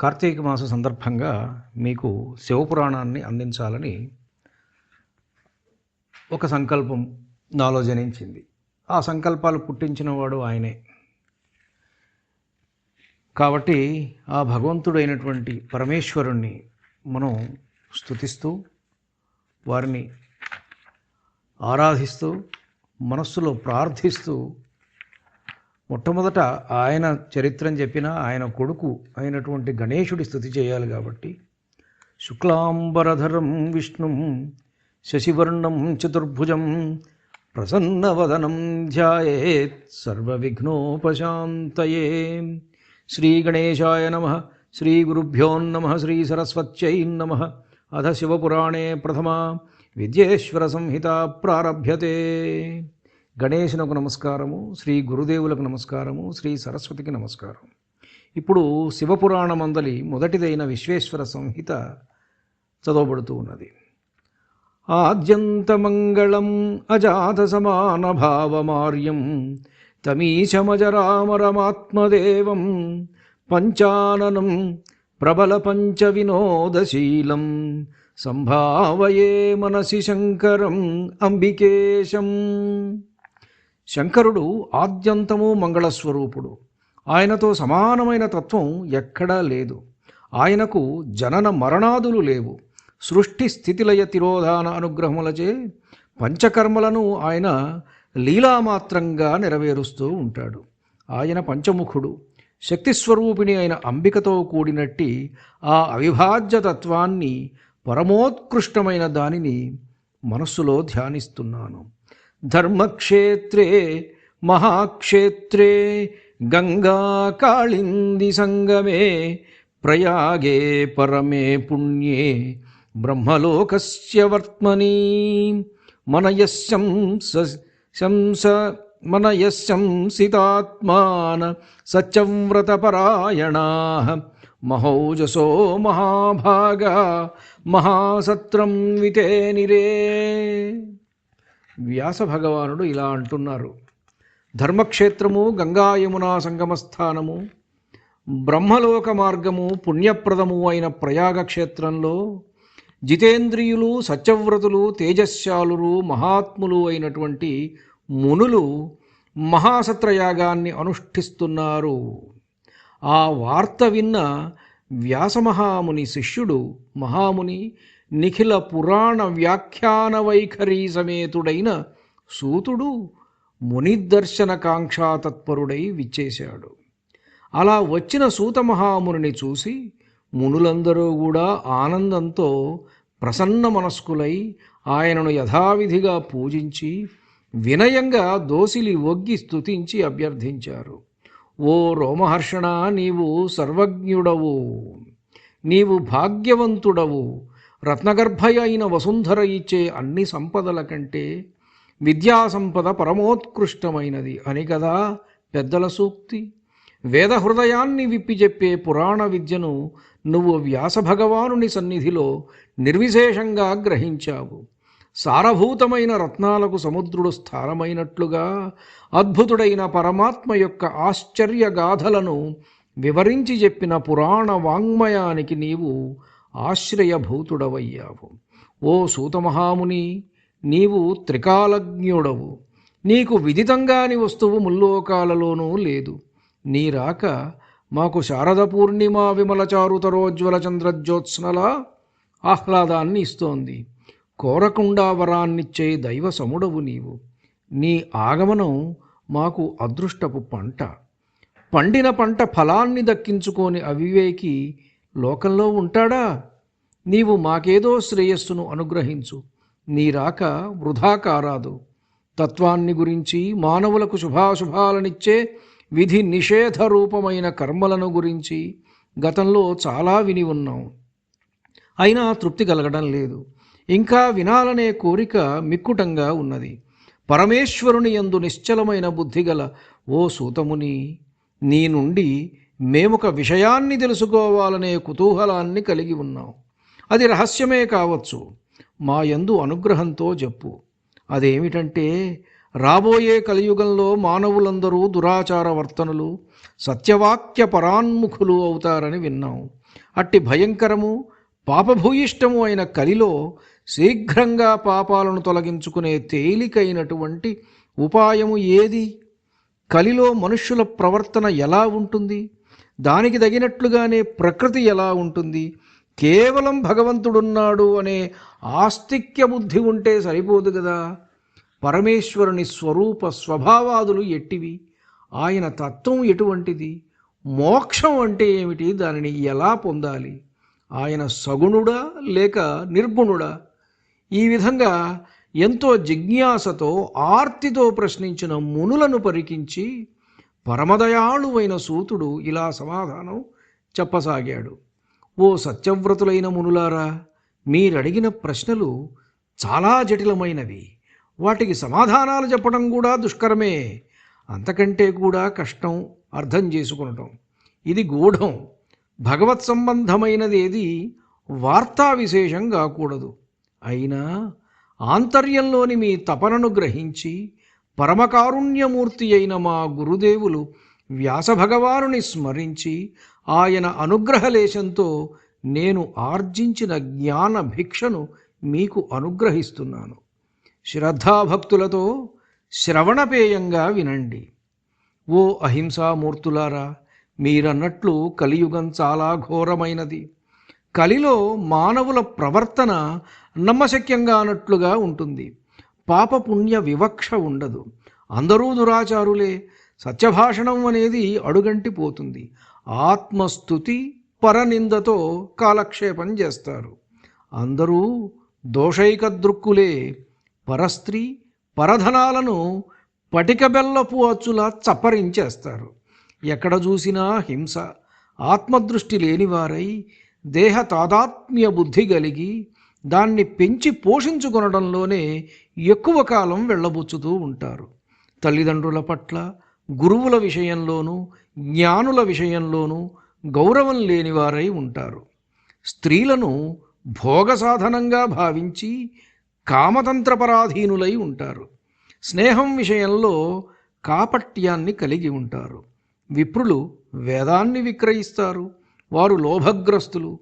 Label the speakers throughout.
Speaker 1: కార్తీక మాస సందర్భంగా మీకు శివపురాణాన్ని అందించాలని ఒక సంకల్పం నాలో జనించింది. ఆ సంకల్పాలు పుట్టించినవాడు ఆయనే. కాబట్టి ఆ భగవంతుడైనటువంటి పరమేశ్వరుణ్ణి మనం స్తుతిస్తూ వారిని ఆరాధిస్తూ మనస్సులో ప్రార్థిస్తూ మొట్టమొదట ఆయన చరిత్రను చెప్పిన ఆయన కొడుకు అయినటువంటి గణేశుడి స్థుతి చేయాలి కాబట్టి శుక్లాంబరధరం విష్ణుం శశివర్ణం చతుర్భుజం ప్రసన్నవదనం ధ్యాయేత్ సర్వవిఘ్నోపశాంతయే. శ్రీగణేశాయ నమ శ్రీగురుభ్యోన్నమ శ్రీసరస్వత్యై నమ. అధ శివపురాణే ప్రథమ విద్యేశ్వర సంహిత ప్రారభ్యతే. గణేశునకు నమస్కారము శ్రీ గురుదేవులకు నమస్కారము శ్రీ సరస్వతికి నమస్కారం. ఇప్పుడు శివపురాణమందలి మొదటిదైన విశ్వేశ్వర సంహిత చదవబడుతూ ఉన్నది. ఆద్యంతమంగళం అజాత సమాన భావమార్యం తమీశమజరామరమాత్మదేవం పంచాననం ప్రబల పంచ వినోదశీలం సంభావయే మనసి శంకరం అంబికేశం. శంకరుడు ఆద్యంతము మంగళస్వరూపుడు. ఆయనతో సమానమైన తత్వం ఎక్కడా లేదు. ఆయనకు జనన మరణాదులు లేవు. సృష్టి స్థితిలయ తిరోధాన అనుగ్రహములచే పంచకర్మలను ఆయన లీలామాత్రంగా నెరవేరుస్తూ ఉంటాడు. ఆయన పంచముఖుడు. శక్తిస్వరూపిణి అయిన అంబికతో కూడినట్టి ఆ అవిభాజ్య తత్వాన్ని పరమోత్కృష్టమైన దానిని మనస్సులో ధ్యానిస్తున్నాను. धर्मक्षेत्रे, महाक्षेत्रे, गङ्गाकालिन्दिसङ्गमे, प्रयागे परमे पुण्ये, ब्रह्मलोकस्य वर्त्मनि, मनयस्यं शंस मनयस्यंसितात्मान सच्चव्रतपरायणाः, महौजसो महाभागा, महासत्रं विते निरे। వ్యాస భగవానుడు ఇలా అంటున్నారు. ధర్మక్షేత్రము గంగా యమునా సంగమస్థానము బ్రహ్మలోక మార్గము పుణ్యప్రదము అయిన ప్రయాగ క్షేత్రంలో జితేంద్రియులు సత్యవ్రతులు తేజశ్శాలురు మహాత్ములు అయినటువంటి మునులు మహాసత్రయాగాన్ని అనుష్ఠిస్తున్నారు. ఆ వార్త విన్న వ్యాసమహాముని శిష్యుడు మహాముని నిఖిల పురాణ వ్యాఖ్యాన వైఖరీ సమేతుడైన సూతుడు మునిదర్శన కాంక్షాతత్పరుడై విచ్చేశాడు. అలా వచ్చిన సూత మహాముని చూసి మునులందరూ కూడా ఆనందంతో ప్రసన్న మనస్కులై ఆయనను యథావిధిగా పూజించి వినయంగా దోసిలి ఒగ్గి స్తుతించి అభ్యర్థించారు. ఓ రోమహర్షణ నీవు సర్వజ్ఞుడవు నీవు భాగ్యవంతుడవు రత్నగర్భయ అయిన వసుంధర ఇచ్చే అన్ని సంపదల కంటే విద్యా సంపద పరమోత్కృష్టమైనది అని కదా పెద్దల సూక్తి. వేద హృదయాన్ని విప్పి చెప్పే పురాణ విద్యను నువ్వు వ్యాసభగవానుని సన్నిధిలో నిర్విశేషంగా గ్రహించావు. సారభూతమైన రత్నాలకు సముద్రుడు స్థానమైనట్లుగా అద్భుతుడైన పరమాత్మ యొక్క ఆశ్చర్యగాథలను వివరించి చెప్పిన పురాణ వాంగ్మయానికి నీవు ఆశ్రయభూతుడవయ్యావు. ఓ సూతమహాముని నీవు త్రికాలజ్ఞుడవు. నీకు విదితంగాని వస్తువు ముల్లోకాలలోనూ లేదు. నీ రాక మాకు శారద పూర్ణిమ విమల చారుతరోజ్వల చంద్రజ్యోత్స్నల ఆహ్లాదాన్ని ఇస్తోంది. కోరకుండా వరాన్నిచ్చే దైవ సముడవు నీవు. నీ ఆగమనం మాకు అదృష్టపు పంట. పండిన పంట ఫలాన్ని దక్కించుకోని అవివేకి లోకంలో ఉంటాడా? నీవు మాకేదో శ్రేయస్సును అనుగ్రహించు. నీ రాక వృధా కారాదు. తత్వాన్ని గురించి మానవులకు శుభాశుభాలనిచ్చే విధి నిషేధ రూపమైన కర్మలను గురించి గతంలో చాలా విని ఉన్నాం. అయినా తృప్తి కలగడం లేదు. ఇంకా వినాలనే కోరిక మిక్కుటంగా ఉన్నది. పరమేశ్వరుని యందు నిశ్చలమైన బుద్ధిగల ఓ సూతముని నీ నుండి మేమొక విషయాన్ని తెలుసుకోవాలనే కుతూహలాన్ని కలిగి ఉన్నాం. అది రహస్యమే కావచ్చు. మా యందు అనుగ్రహంతో చెప్పు అదేమిటంటే రాబోయే కలియుగంలో మానవులందరూ దురాచార వర్తనులు సత్యవాక్య పరాన్ముఖులు అవుతారని విన్నాం. అట్టి భయంకరము పాపభూయిష్టము అయిన కలిలో శీఘ్రంగా పాపాలను తొలగించుకునే తేలికైనటువంటి ఉపాయము ఏది? కలిలో మనుష్యుల ప్రవర్తన ఎలా ఉంటుంది? దానికి తగినట్లుగానే ప్రకృతి ఎలా ఉంటుంది? కేవలం భగవంతుడున్నాడు అనే ఆస్తిక్య బుద్ధి ఉంటే సరిపోదు కదా. పరమేశ్వరుని స్వరూప స్వభావాదులు ఎట్టివి? ఆయన తత్వం ఎటువంటిది? మోక్షం అంటే ఏమిటి? దానిని ఎలా పొందాలి? ఆయన సగుణుడా లేక నిర్గుణుడా? ఈ విధంగా ఎంతో జిజ్ఞాసతో ఆర్తితో ప్రశ్నించిన మునులను పరికించి పరమదయాళువైన సూతుడు ఇలా సమాధానం చెప్పసాగాడు. ఓ సత్యవ్రతులైన మునులారా మీరడిగిన ప్రశ్నలు చాలా జటిలమైనవి. వాటికి సమాధానాలు చెప్పడం కూడా దుష్కరమే. అంతకంటే కూడా కష్టం అర్థం చేసుకునటం. ఇది గూఢం. భగవత్ సంబంధమైనది ఏది వార్తా విశేషం కాకూడదు. అయినా ఆంతర్యంలోని మీ తపనను గ్రహించి పరమకారుణ్యమూర్తి అయిన మా గురుదేవులు వ్యాసభగవానుని స్మరించి ఆయన అనుగ్రహలేశంతో నేను ఆర్జించిన జ్ఞాన భిక్షను మీకు అనుగ్రహిస్తున్నాను. శ్రద్ధాభక్తులతో శ్రవణపేయంగా వినండి. ఓ అహింసామూర్తులారా మీరన్నట్లు కలియుగం చాలా ఘోరమైనది. కలిలో మానవుల ప్రవర్తన నమ్మశక్యంగా అన్నట్లుగా ఉంటుంది. పాపపుణ్య వివక్ష ఉండదు. అందరూ దురాచారులే. సత్యభాషణం అనేది అడుగంటి పోతుంది. ఆత్మస్థుతి పరనిందతో కాలక్షేపం చేస్తారు. అందరూ దోషైక దృక్కులే పరస్త్రీ పరధనాలను పటిక బెల్లపు అచ్చులా చప్పరించేస్తారు. ఎక్కడ చూసినా హింస. ఆత్మదృష్టి లేనివారై దేహ తాదాత్మ్య బుద్ధి కలిగి దాన్ని పెంచి పోషించుకొనడంలోనే ఎక్కువ కాలం వెళ్ళబుచ్చుతూ ఉంటారు. తల్లిదండ్రుల పట్ల గురువుల విషయంలోనూ జ్ఞానుల విషయంలోనూ గౌరవం లేనివారై ఉంటారు. స్త్రీలను భోగ సాధనంగా భావించి కామతంత్రపరాధీనులై ఉంటారు. స్నేహం విషయంలో కాపట్యాన్ని కలిగి ఉంటారు. విప్రులు వేదాన్ని విక్రయిస్తారు. వారు లోభగ్రస్తులు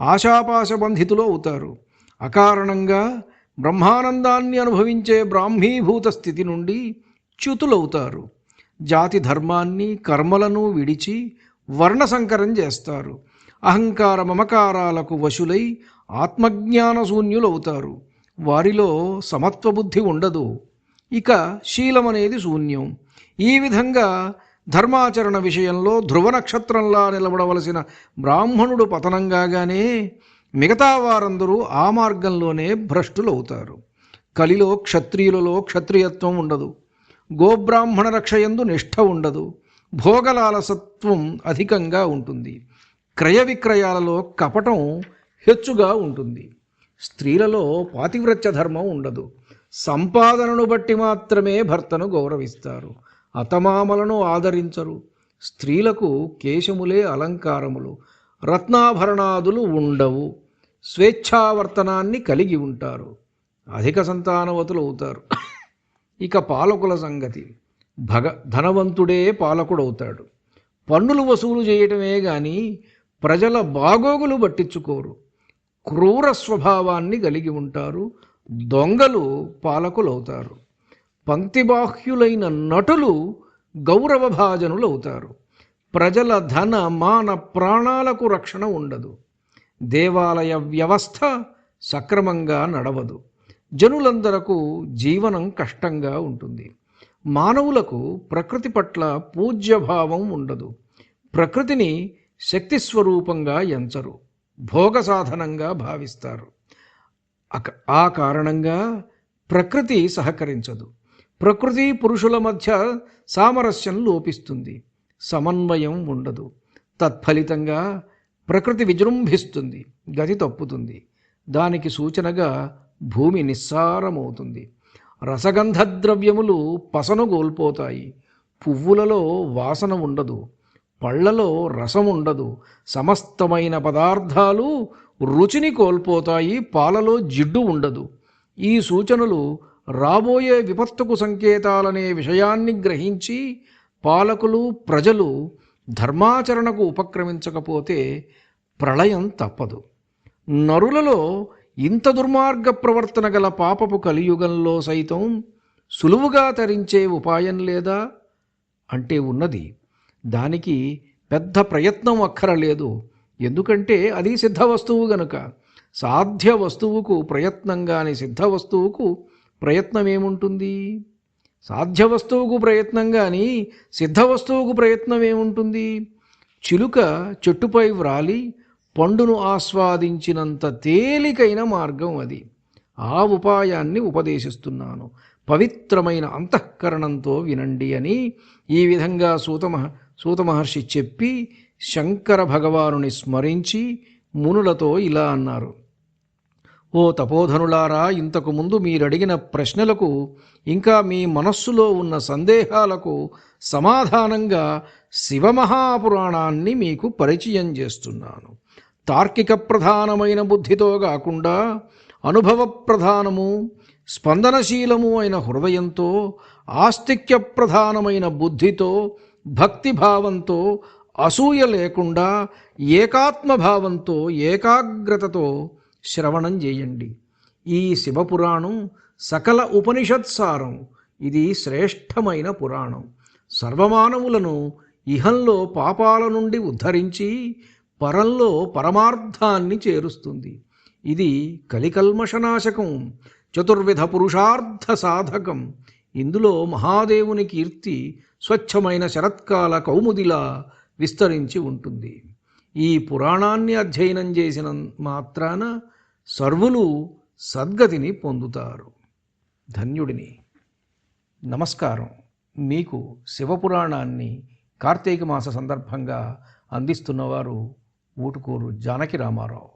Speaker 1: ఆశాపాశబంధితులు అవుతారు. అకారణంగా బ్రహ్మానందాన్ని అనుభవించే బ్రాహ్మీభూత స్థితి నుండి చ్యుతులవుతారు. జాతి ధర్మాన్ని కర్మలను విడిచి వర్ణసంకరం చేస్తారు. అహంకార మమకారాలకు వశులై ఆత్మజ్ఞాన శూన్యులవుతారు. వారిలో సమత్వబుద్ధి ఉండదు. ఇక శీలం అనేది శూన్యం. ఈ విధంగా ధర్మాచరణ విషయంలో ధ్రువ నక్షత్రంలా నిలబడవలసిన బ్రాహ్మణుడు పతనంగానే మిగతా వారందరూ ఆ మార్గంలోనే భ్రష్టులవుతారు. కలిలో క్షత్రియులలో క్షత్రియత్వం ఉండదు. గోబ్రాహ్మణ రక్షయందు నిష్ఠ ఉండదు. భోగలాలసత్వం అధికంగా ఉంటుంది. క్రయ విక్రయాలలో కపటం హెచ్చుగా ఉంటుంది. స్త్రీలలో పాతివ్రత్య ధర్మం ఉండదు. సంపాదనను బట్టి మాత్రమే భర్తను గౌరవిస్తారు. అతమామలను ఆదరించరు. స్త్రీలకు కేశములే అలంకారములు. రత్నాభరణాదులు ఉండవు. స్వేచ్ఛావర్తనాన్ని కలిగి ఉంటారు. అధిక సంతానవతులు అవుతారు. ఇక పాలకుల సంగతి. భగ ధనవంతుడే పాలకుడవుతాడు. పన్నులు వసూలు చేయటమే గాని ప్రజల బాగోగులు పట్టించుకోరు. క్రూర స్వభావాన్ని కలిగి ఉంటారు. దొంగలు పాలకులవుతారు. పంక్తిబాహ్యులైన నటులు గౌరవభాజనులు అవుతారు ప్రజల ధన మాన ప్రాణాలకు రక్షణ ఉండదు. దేవాలయ వ్యవస్థ సక్రమంగా నడవదు. జనులందరకు జీవనం కష్టంగా ఉంటుంది. మానవులకు ప్రకృతి పట్ల పూజ్యభావం ఉండదు. ప్రకృతిని శక్తి స్వరూపంగా ఎంచరు. భోగ సాధనంగా భావిస్తారు ఆ కారణంగా ప్రకృతి సహకరించదు. ప్రకృతి పురుషుల మధ్య సామరస్యం లోపిస్తుంది. సమన్వయం ఉండదు. తత్ఫలితంగా ప్రకృతి విజృంభిస్తుంది గతి తప్పుతుంది. దానికి సూచనగా భూమి నిస్సారమవుతుంది. రసగంధ ద్రవ్యములు పసను కోల్పోతాయి. పువ్వులలో వాసన ఉండదు. పళ్ళలో రసం ఉండదు. సమస్తమైన పదార్థాలు రుచిని కోల్పోతాయి. పాలలో జిడ్డు ఉండదు. ఈ సూచనలు రాబోయే విపత్తుకు సంకేతాలనే విషయాన్ని గ్రహించి పాలకులు ప్రజలు ధర్మాచరణకు ఉపక్రమించకపోతే ప్రళయం తప్పదు. నరులలో ఇంత దుర్మార్గ ప్రవర్తన గల పాపపు కలియుగంలో సైతం సులువుగా తరించే ఉపాయం లేదా? అంటే ఉన్నది. దానికి పెద్ద ప్రయత్నం అక్కరలేదు. ఎందుకంటే అది సిద్ధ వస్తువు గనుక. సాధ్య వస్తువుకు ప్రయత్నంగాని సిద్ధ వస్తువుకు ప్రయత్నం ఏముంటుంది సాధ్య వస్తువుకు ప్రయత్నం కానీ సిద్ధ వస్తువుకు ప్రయత్నం ఏముంటుంది? చిలుక చెట్టుపై వ్రాలి పండును ఆస్వాదించినంత తేలికైన మార్గం అది. ఆ ఉపాయాన్ని ఉపదేశిస్తున్నాను. పవిత్రమైన అంతఃకరణంతో వినండి అని ఈ విధంగా సూతమహ సూతమహర్షి చెప్పి శంకర భగవానుని స్మరించి మునులతో ఇలా అన్నారు. ఓ తపోధనులారా ఇంతకు ముందు మీరడిగిన ప్రశ్నలకు ఇంకా మీ మనస్సులో ఉన్న సందేహాలకు సమాధానంగా శివమహాపురాణాన్ని మీకు పరిచయం చేస్తున్నాను. తార్కిక ప్రధానమైన బుద్ధితో కాకుండా అనుభవ ప్రధానము స్పందనశీలము అయిన హృదయంతో ఆస్తిక్య ప్రధానమైన బుద్ధితో భక్తిభావంతో అసూయ లేకుండా ఏకాత్మభావంతో ఏకాగ్రతతో శ్రవణం చేయండి. ఈ శివపురాణం సకల ఉపనిషత్సారం. ఇది శ్రేష్టమైన పురాణం. సర్వమానవులను ఇహంలో పాపాల నుండి ఉద్ధరించి పరంలో పరమార్థాన్ని చేరుస్తుంది. ఇది కలికల్మషనాశకం చతుర్విధ పురుషార్థ సాధకం. ఇందులో మహాదేవుని కీర్తి స్వచ్ఛమైన శరత్కాల కౌముదిలా విస్తరించి ఉంటుంది. ఈ పురాణాన్ని అధ్యయనం చేసిన మాత్రాన సర్వులు సద్గతిని పొందుతారు. ధన్యుడిని. నమస్కారం. మీకు శివపురాణాన్ని కార్తీక మాస సందర్భంగా అందిస్తున్నవారు ఊటుకూరు జానకి రామారావు.